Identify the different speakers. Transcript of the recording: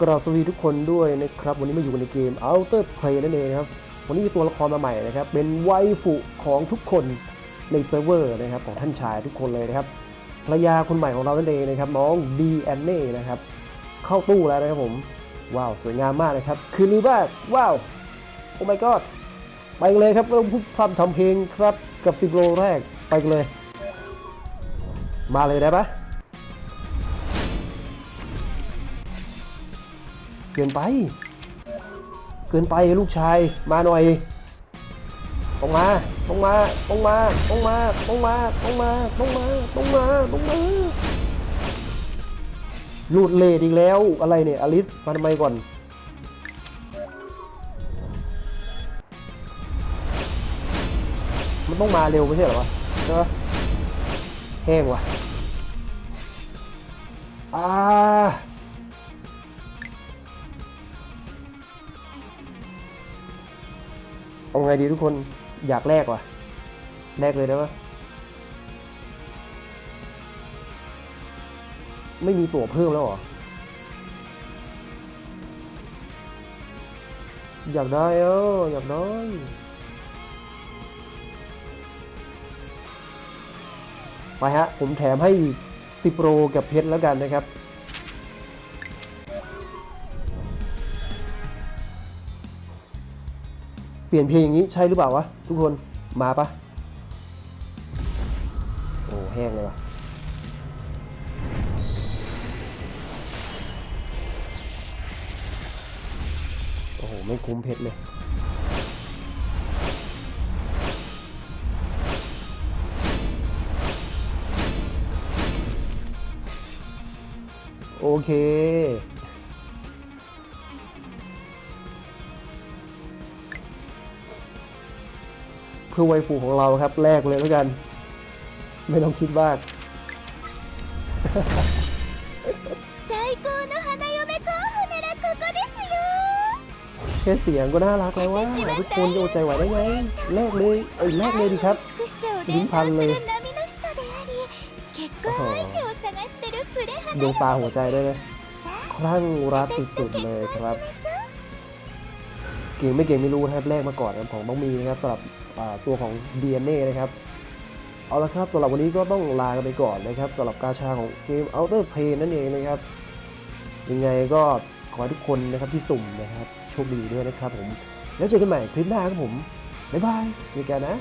Speaker 1: กราสวีทุกคนด้วยนะครับ วันนี้มาอยู่กันในเกม Outer Play นั่นเองนะครับ วันนี้มีตัวละครมาใหม่นะครับ เป็นไวฟุของทุกคนในเซิร์ฟเวอร์นะครับของท่านชายทุกคนเลยนะครับภรรยาคนใหม่ของเรานั่นเองนะครับน้องดีแอนเน่นะครับ เข้าตู้แล้วนะครับผม ว้าวสวยงามมากนะครับ คืนนี้บ้างว้าวโอ้ my god ไปกันเลยครับเริ่มพูดพร่ำทำเพลงครับกับสิบโลแรกไปกันเลย มาเลยได้ปะ กินไป เกินไปลูกชายมาหน่อยต้องมาต้องมาต้องมาต้องมาต้องมาต้องมาต้องมาต้องมาต้องมาลูดเลดอีกแล้วอะไรเนี่ยอลิสมาทำไมก่อนมันต้องมาเร็วไม่ใช่หรอวะใช่ปะแห้งว่ะอ่า เอาไงดีทุกคนอยากแลกว่ะแลกเลยได้ปะไม่มีตั๋วเพิ่มแล้วหรอ อยากได้เอออยากได้ไปฮะ ผมแถมให้10โรกับเพชรแล้วกันนะครับ เปลี่ยนเพลงอย่างนี้ใช่หรือเปล่าวะ ทุกคนมาปะโอ้แห้งเลยวะโอ้โห ไม่คุ้มเพชรเลยโอเค เพื่อไวฟูของเราครับแลกเลยแล้วกัน ไม่ต้องคิดมากแค่เสียงก็น่ารักแล้วว่าทุกคนจะอดใจไหวได้ไหมแลกเลยเอ้ยแลกเลยดีครับ
Speaker 2: ลิ้นพันเลย
Speaker 1: ดวงตาหัวใจได้เลยคลั่งรักสุดๆเลยครับ เก่งไม่เก่งไม่รู้นะครับแรกมาก่อนครัของต้องมีนะครับสำหรับ ตัวของ DNA นะครับเอาละครับสำหรับวันนี้ก็ต้องลากันไปก่อนนะครับสำหรับกาชาของเกม Outer Play นั่นเองนะครับ ยังไงก็ขอให้ทุกคนนะครับที่สุ่มนะครับโชคดีด้วยนะครับผม แล้วเจอกันใหม่คลิปหน้าครับผม บ๊ายบาย เจอกันนะ